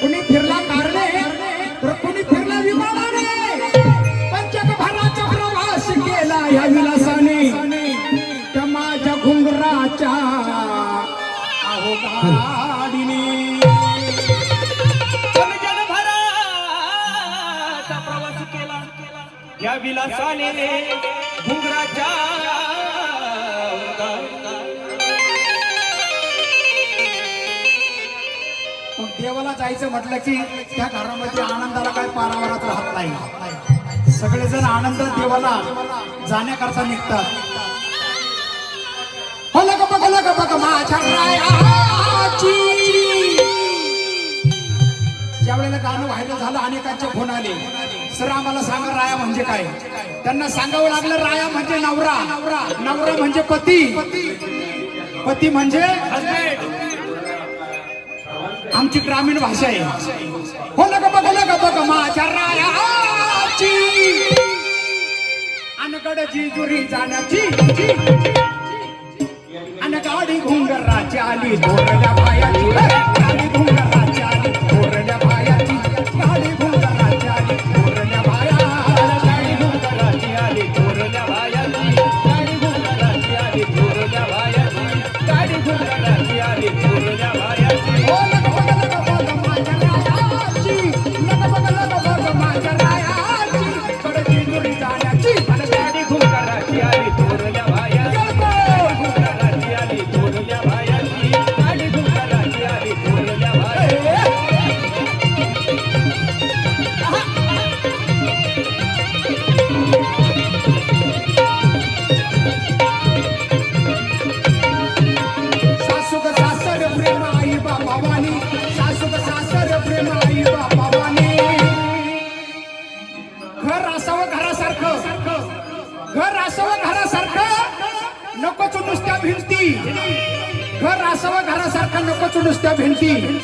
कुणी फिरला कारणे तर कुणी फिरला विमानाने. पंचकभराचा प्रवास केला या विलासाने. त्या माझ्या घुंगराच्या अहो गाडीने पण जगभराचा प्रवास केला. या विलासाने घुंगराच्या देवाला जायचं म्हटलं की त्या घरामध्ये आनंदाला काय पारावरात राहत नाही. सगळेजण आनंद देवाला जाण्याकरता निघतात. हो लग बघ लग बघ माझ्या रायाची. ज्या वेळेला गाणं व्हायरल झालं अनेकांचे फोन आले. सर आम्हाला सांगा राया म्हणजे काय? त्यांना सांगावं लागलं राया म्हणजे नवरा. नवरा नवरा म्हणजे पती. पती म्हणजे आमची ग्रामीण भाषा आहे. हो लग बघ लग बघ माझ्या रायाची. अनगड जिजुरी जाण्याची. अनगाडी घुंगराची आली थोरल्या बायाची घर असावं घरासारखं. घर असावं घरासारखं. नकोच नुसत्या भिंती. घर असावं घरासारखं नकोच नुसत्या भिंती.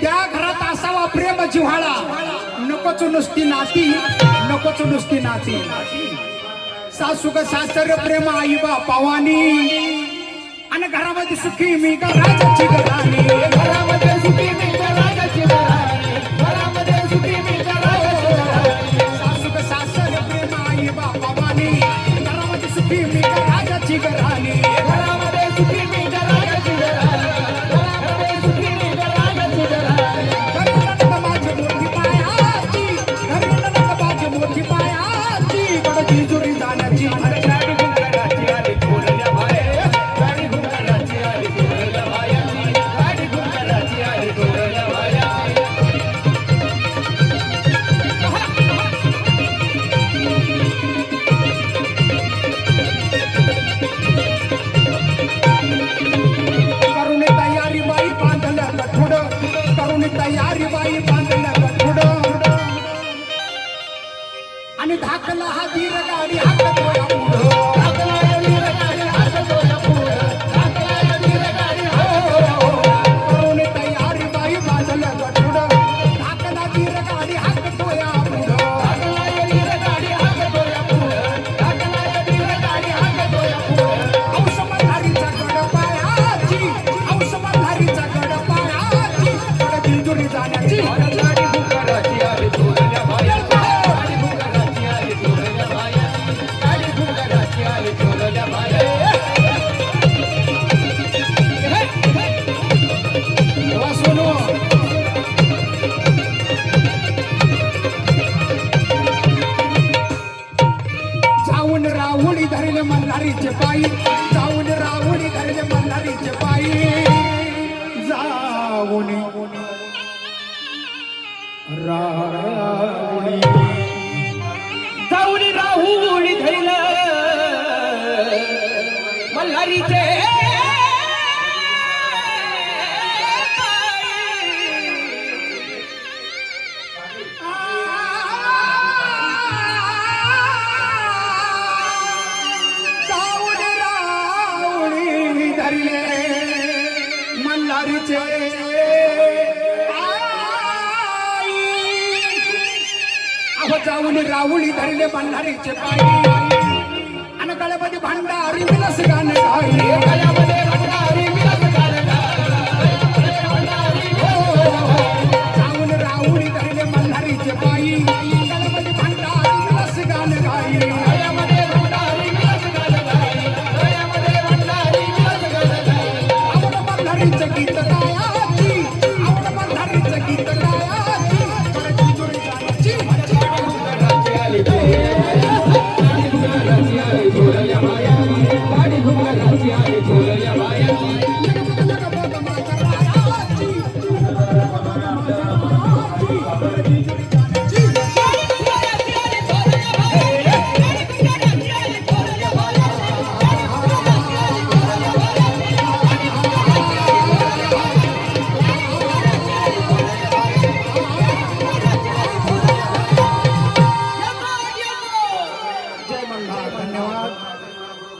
त्या घरात असावा प्रेम जिव्हाळा. नकोच नुसती नाती. नकोच नुसती नाती. सासुक सासर प्रेम आई बापावानी आणि घरामध्ये सुखी मी का राजाची घराणी. घरामध्ये सुखी मी का राजाची घराणी. आणि धाकला हा धीर गाडी हाकतोया जाऊन राहुडी अहो जाऊन राहुडी धरले मल्हारीचे पायी. आणि गळ्यामध्ये भांडारी विलस गाणे गायले